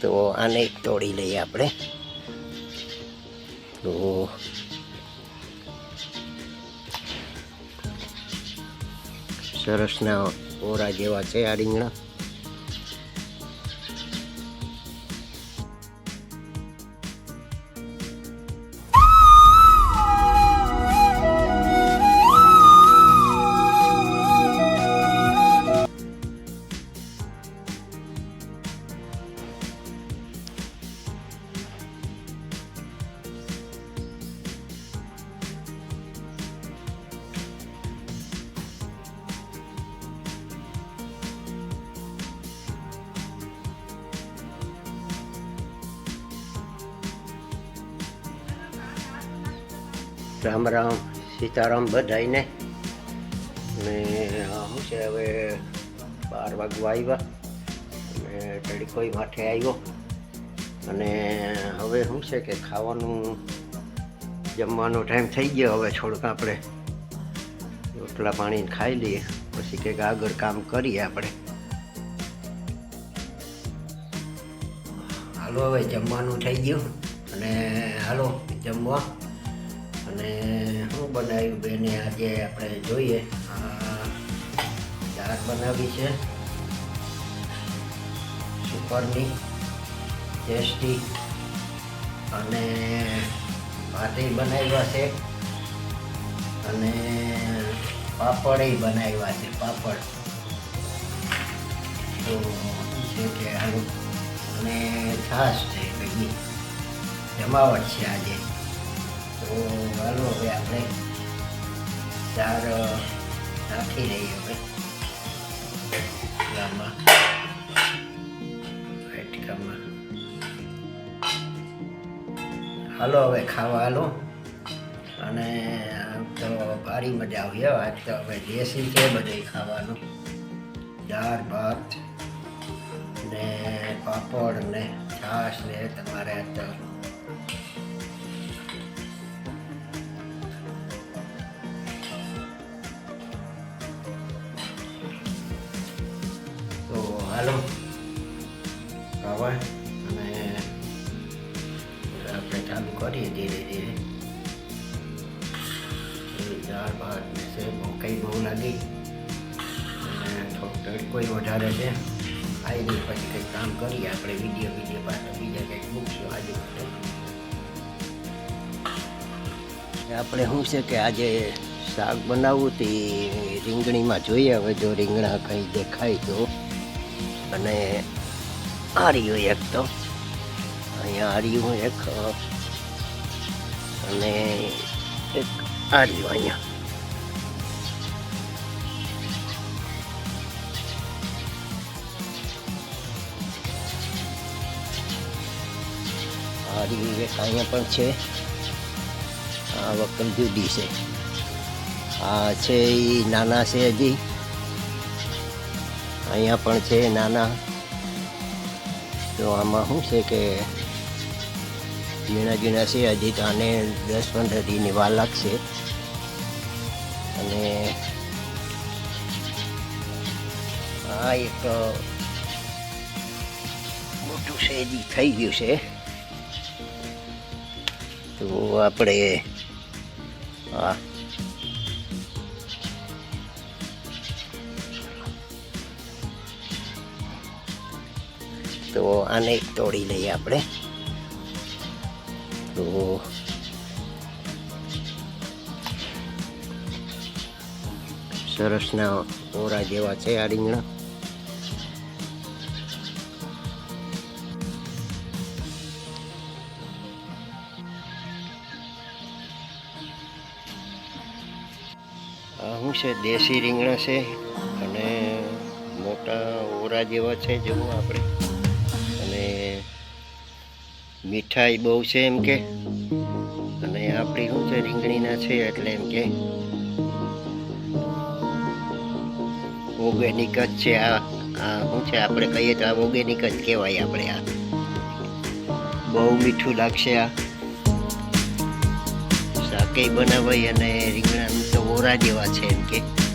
તો આને તોડી લઈએ આપણે. તો સરસના ઓરા જેવા છે આ રીંગણા. રામ રામ, સીતારામ બધાઈને ને શું છે હવે બાર વાગવા આવ્યા. અને તડકોઈ માથે આવ્યો. અને હવે શું છે કે ખાવાનું જમવાનો ટાઈમ થઈ ગયો હવે થોડુંક આપણે. રોટલા પાણી ખાઈ લઈએ. પછી કંઈક આગળ કામ કરીએ આપણે. હાલો હવે જમવાનું થઈ ગયું. અને હાલો જમવા. શું બનાવ્યું બેને આજે આપણે જોઈએ. દાળ બનાવી છે. સુપરની ટેસ્ટી અને ભાતે બનાવ્યા છે. અને પાપડ બનાવ્યા છે, પાપડ. તો છે કે હાલો અને છાશ છે, ભેગી. જમાવટ છે આજે. તો હાલો, હવે આપણે ચાર નાખી દઈએ હવે ગામમાં વાટકામાં હાલો હવે ખાવા હાલો. અને આમ તો ભારી મજા આવી આજ તો હવે દેશી છે બધે ખાવાનું. દાળ, ભાત ને પાપડ ને છાશ ને તમારે તો હાલો ખાવા અને આપણે ચાલુ કરીએ ધીરે ધીરે દાળ ભાત ને છે કઈ બહુ લાગી અને થોડુંક કોઈ વધારે છે આવી નહીં પછી કંઈક કામ કરીએ આપણે વીડિયો વીડિયો પાછળ બીજા કંઈક મૂકશું આજે આપણે શું છે કે આજે શાક બનાવવું તે રીંગણીમાં જોઈએ હવે જો રીંગણા કંઈ દેખાય તો અને આર્યું એક તો. અહીંયા આર્યું એક, અને એક આર્યું અહીંયા. આર્યું એક અહીંયા પણ છે. આ વખત જુદી છે. આ છે એ નાના છે હજી. અહીંયા પણ છે નાના. તો આમાં શું છે કે ઝીણા ઝીણા છે, હજી તો આને દસ પંદર દીની વાર લાગશે. અને આ એક મોટું હજી થઈ ગયું છે. તો આપણે હા તો આને તોડી લઈએ આપણે. તો સરસના ઓરા જેવા છે આ રીંગણા. શું છે, દેશી રીંગણા છે? અને મોટા ઓરા જેવા છે જેવું આપણે. મીઠાઈ બહુ છે એમ કે? અને આપણી શું છે, રીંગણીના છે એટલે એમ કે? ઓર્ગેનિક જ છે આ. આ શું છે, આપણે કહીએ તો આ ઓર્ગેનિક જ કહેવાય આપણે આ. બહુ મીઠું લાગશે આ. શાકે બનાવાય અને રીંગણા તો ઓરા જેવા છે એમ કે.